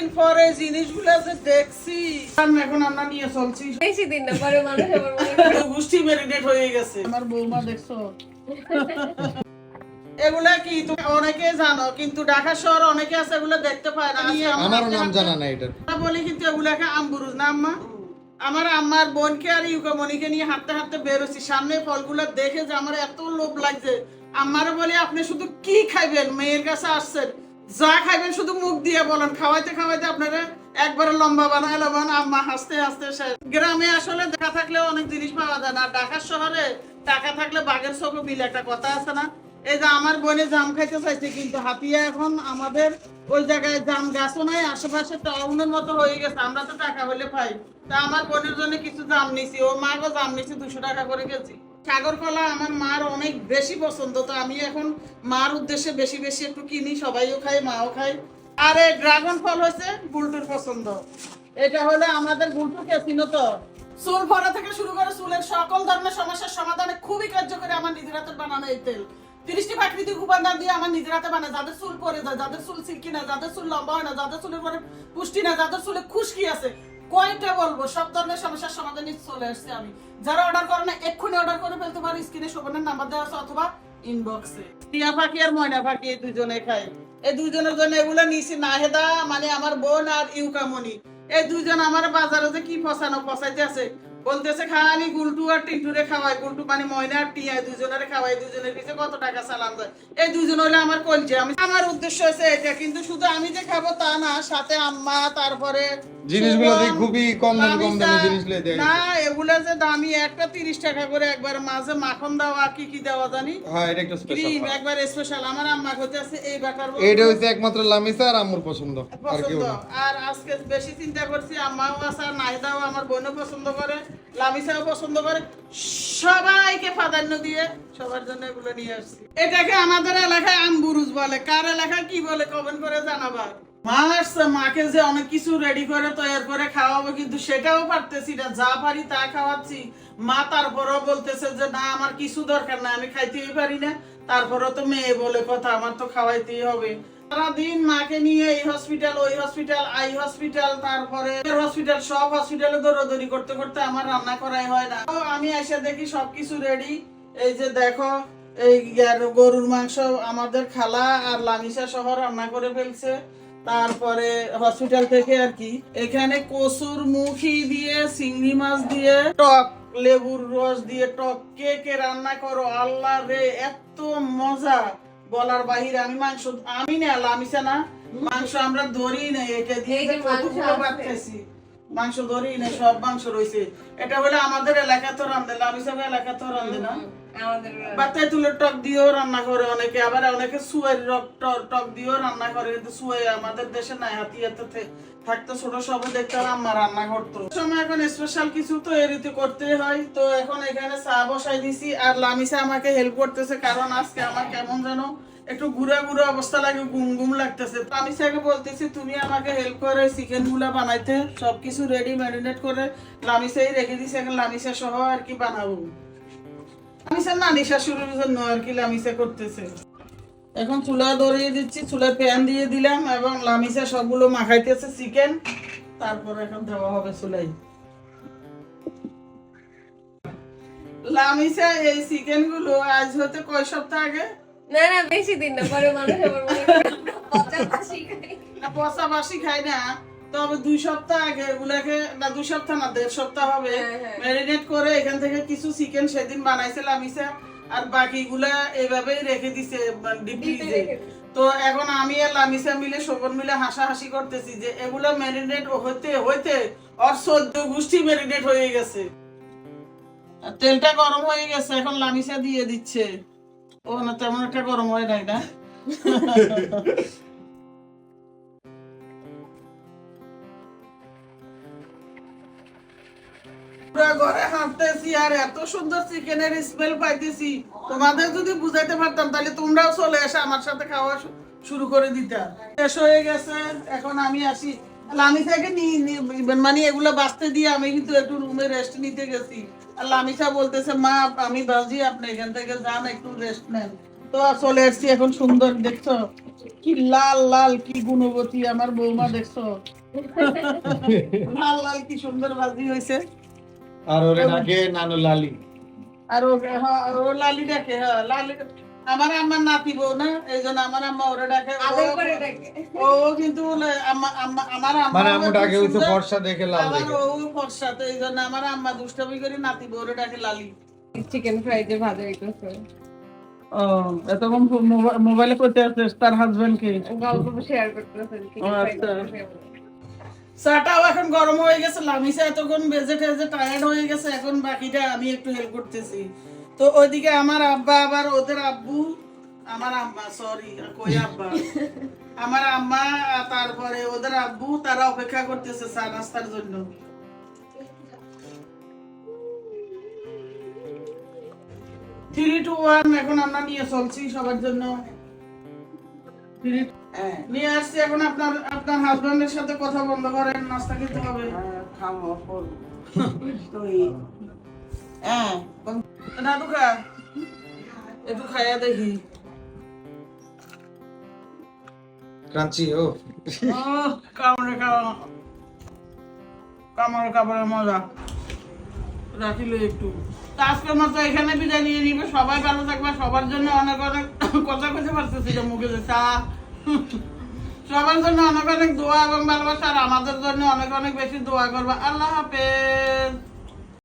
কতদিন পরে জিনিসগুলো যে দেখছি। এখন আমরা নিয়ে চলছি। বেশি দিন না পরে মানুষ আবার মনে গোষ্ঠী ম্যারিনেট হয়ে গেছে। আমার বৌমা দেখছ? এগুলা কি তুমি অনেকে জানো কিন্তু ঢাকা শহর অনেকে আছে এগুলো দেখতে পায় না। নিয়ে আমার নাম জানা নাই এটার আমরা বলি কিন্তু এগুলাকে আমবুরুজ না আম্মা? আমার আম্মার বোনকে আর ইউকামণিকে নিয়ে হাঁটতে হাঁটতে বেরোছি সামনে ফলগুলো দেখে যে আমার এত লোভ লাগছে। আমারও বলি আপনি শুধু কি খাইবেন? মেয়ের কাছে আসছেন। যা খাইবেন শুধু মুখ দিয়ে বলেন। খাওয়াইতে খাওয়াইতে আপনারা একবারে লম্বা বানায় লবান। আম্মা হাসতে হাসতে গ্রামে আসলে দেখা থাকলে অনেক জিনিস পাওয়া যায় না। ঢাকার শহরে টাকা থাকলে বাঘের চোখে বিলে একটা কথা আছে না? এই যে আমার বোনে জাম খাইতে চাইছে কিন্তু হাতিয়া এখন আমাদের ওই জায়গায় জাম গাছও নাই, আশেপাশে টাউনের মতো হয়ে গেছে। আমরা তো টাকা হলে পাই। তা আমার বোনের জন্য কিছু জাম নিছি। ও মা গো জাম নিছি, দুশো টাকা করে গেছি সাগর কলা আমার মার অনেক বেশি পছন্দ, তো আমি এখন মার উদ্দেশ্যে বেশি বেশি একটু কিনি, সবাইও খায়, মাও খায়। আর এই ড্রাগন ফল হয়েছে গুলটুর পছন্দ। এটা হলো আমাদের গুলটু কেসিনো তো। চুল ভরা থেকে শুরু করে চুলের সকল ধরনের সমস্যার সমাধানে খুবই কার্যকরী আমার নিজের হাতে বানানো এই তেল। তিরিশটি প্রাকৃতিক উপাদান দিয়ে আমার নিজের হাতে বানায়। যাদের চুল পরে যায়, যাদের চুল সিল্কি না, যাদের চুল লম্বা হয় না, যাদের চুলের পরে পুষ্টি না, যাদের চুলে খুশকি আছে কয়টা বলব? সব ধরনের সমস্যার সমাধান চলে আসছে আমি। যারা অর্ডার করে না, এক্ষুনি অর্ডার করে ফেলতে পারো স্ক্রিনে শোভনের নাম্বার দেওয়া আছে অথবা ইনবক্সে টিয়া পাখি আর ময়না পাখি এই দুজনে এই দুজনের জন্য এগুলো নিছি নাহেদা মানে আমার বোন আর ইউকামনি এই দুজন আমার বাজারে যে কি ফসানো ফসাইতে আছে। বলতেছে খালি গুলটু আর টিন্টুরে খাওয়াই গুলটু মানে ময়না আর টিয়া দুজনের খাওয়াই দুজনের পিছে কত টাকা চালান যায় এই দুজন হইলে আমার কলছে আমি আমার উদ্দেশ্য হচ্ছে এটা, কিন্তু শুধু আমি যে খাব তা না, সাথে আম্মা, তারপরে জিনিসগুলো দিয়ে খুবই কম দামি কম দামি জিনিস লয়ে দেয় না এগুলা যে দামি একটা তিরিশ টাকা করে একবার মাঝে মাখন দেওয়া কি কি দেওয়া জানি? হ্যাঁ এটা একটা ক্রিম একবার স্পেশাল আমার আম্মা হচ্ছে এই বাটার এটা হচ্ছে একমাত্র লামিসা আর আম্মুর পছন্দ আর কেউ পছন্দ। না। আর আজকে বেশি চিন্তা করছি আম্মাও আছে আর নাইদাও আমার বোনও পছন্দ করে লামিসাও পছন্দ করে। সবাইকে প্রাধান্য দিয়ে সবার জন্য এগুলো নিয়ে আসছি। এটাকে আমাদের এলাকায় আমবুরুজ বলে। কার এলাকায় কি বলে কমেন্ট করে জানাবার মা আসছে, মাকে যে অনেক কিছু রেডি করে তৈরি করে খাওয়াবো, কিন্তু সেটাও পারতেছি না। যা পারি তা খাওয়াচ্ছি। মা তারপরও বলতেছে যে, না, আমার কিছু দরকার না আমি খাইতেই পারি না। তারপরও তো মেয়ে বলে কথা, আমার তো খাওয়াইতেই হবে। সারাদিন মাকে নিয়ে এই হসপিটাল ওই হসপিটাল আই হসপিটাল তারপরে হসপিটাল সব হসপিটালে করতে করতে আমার রান্না করাই হয় না। আমি এসে দেখি সবকিছু রেডি এই যে দেখো, এই গরুর মাংস আমাদের খালা আর লামিসা সহ রান্না করে ফেলছে। তারপরে হসপিটাল থেকে আর কি। এখানে কসুর মুখি দিয়ে, চিংড়ি মাছ দিয়ে, টক, লেবুর রস দিয়ে, টক কে কে রান্না করো, আল্লাহ রে, এত মজা। বলার বাহিরে আমি মাংস আমি না লামিছে না মাংস আমরা ধরি না এটা দিয়ে কতগুলো আছে। ভাত খাইছি মাংস ধরি না সব মাংস রয়েছে এটা হলে আমাদের এলাকা তো রান্ধে লামিসা এলাকা তো রান্ধে না। বাতায় তুলে টক দিয়েও রান্না করে অনেকে আবার অনেকে সুয়ের রক টক দিয়েও রান্না করে কিন্তু সুয়ে আমাদের দেশে নাই হাতিয়াতে থাকতো ছোট সব দেখতে আম্মা রান্না করতো। সময় এখন স্পেশাল কিছু তো এরিতে করতে হয়। তো এখন এখানে চা বসাই দিছি আর লামিসা আমাকে হেল্প করতেছে কারণ আজকে আমার কেমন যেন একটু ঘুরা ঘুরা অবস্থা লাগে, গুম গুম লাগতেছে। আমি স্যারকে বলতেছি, তুমি আমাকে হেল্প করে চিকেনগুলা বানাইতে, সবকিছু রেডি ম্যারিনেট করে, লামিসাই রেখে দিছি, এখন লামিসা সহ আর কি বানাবো? লামিসা নানি শাশুড়ির জন্য আর কি লামিসা করতেছে। এখন চুলা ধরিয়ে দিচ্ছি চুলায় প্যান দিয়ে দিলাম, এবং লামিসা সবগুলো মাখাইতেছে চিকেন তারপর এখন দেওয়া হবে চুলাই। লামিসা, এই চিকেনগুলো আজ হতে কয় সপ্তাহ আগে না না বেশি দিন না পরে মানুষ আবার মনে করে পচা বাসি খাই। না পচা বাসি খাই না তবে দুই সপ্তাহ আগে এগুলাকে না দুই সপ্তাহ না দেড় সপ্তাহ হবে হ্যাঁ, হ্যাঁ। ম্যারিনেট করে এখান থেকে কিছু চিকেন সেদিন বানাইছে লামিসা আর বাকিগুলা এইভাবেই রেখে দিছে ডিপ ফ্রিজে তো এখন আমি আর লামিসা মিলে শোভন মিলে হাসাহাসি করতেছি যে এগুলো ম্যারিনেট হইতে হইতে আর সদ্য গোষ্ঠী ম্যারিনেট হয়ে গেছে তেলটা গরম হয়ে গেছে এখন লামিসা দিয়ে দিচ্ছে ও না, তেমন একটা গরম হয় নাই না? হাঁটতেছি আর এত সুন্দর চিকেনের স্মেল পাইতেছি। তোমাদের যদি বুঝাইতে পারতাম, তাহলে তোমরাও চলে এসে আমার সাথে খাওয়া শুরু করে দিতা। শেষ হয়ে গেছে, এখন আমি আসি। লামিসাকে মানে এগুলো বাঁচতে দিয়ে আমি কিন্তু একটু রুমে রেস্ট নিতে গেছি। আর লামিসা বলতেছে মা আমি বাজি আপনি এখান থেকে যান একটু রেস্ট নেন। তো চলে এসছি এখন সুন্দর দেখছ? কি লাল লাল কি গুণবতী আমার বৌমা দেখছ? লাল লাল কি সুন্দর ভাজি হয়েছে। আর ওরে নাকে নানু লালি। আর ও হ্যাঁ, ও লালি ডাকে হ্যাঁ লালি আমার আম্মার নাতি বউ না এই জন্য আমার আম্মা ওরে ডাকে ও- আদর করে ডাকে। ও কিন্তু লে- আম্মা- আম্মা- আমার আম্মা মানে আম্মু ডাকে হইছে সুন্দর। ফর্সা দেখে লাল আমার দেখে। ও ফর্সা তো এই জন্য আমার আম্মা দুষ্টামি করে নাতি বউরে ডাকে লালি। চিকেন ফ্রাই যে ভাজা ও এতক্ষণ মোবাইলে করতে আছে তার হাজবেন্ড কে? গল্প শেয়ার করতেছে চিকেন ও, ফ্রাই আচ্ছা। চাটাও এখন গরম হয়ে গেছে লামিসা এতক্ষণ বেজে টেজে টায়ার্ড হয়ে গেছে এখন বাকিটা আমি একটু হেল্প করতেছি। তো ওইদিকে আমার আব্বা আবার ওদের আব্বু আমার আম্মা সরি কই আব্বা? আমার আম্মা তারপরে ওদের আব্বু তারা অপেক্ষা করতেছে চা নাস্তার জন্য। থ্রি টু ওয়ান এখন আমরা নিয়ে চলছি সবার জন্য। নিয়ে আসছি এখন আপনার আপনার হাজবেন্ডের সাথে কথা বন্ধ করেন নাস্তা খেতে হবে। হ্যাঁ দাদু খা একটু খাইয়া দেখি। ক্রাঞ্চি ও। ওহ, কামড়ে খাওয়া কামড়ে কামড়ে মজা। রাখিলে একটু। তো আজকের মতো এখানে বিদায় নিয়ে নিবে। সবাই ভালো থাকবে। সবার জন্য অনেক অনেক কথা কইতে পারতেছি মুখে যে চা। সবার জন্য অনেক অনেক দোয়া এবং ভালোবাসা আর আমাদের জন্য অনেক অনেক বেশি দোয়া করবা। আল্লাহ হাফেজ।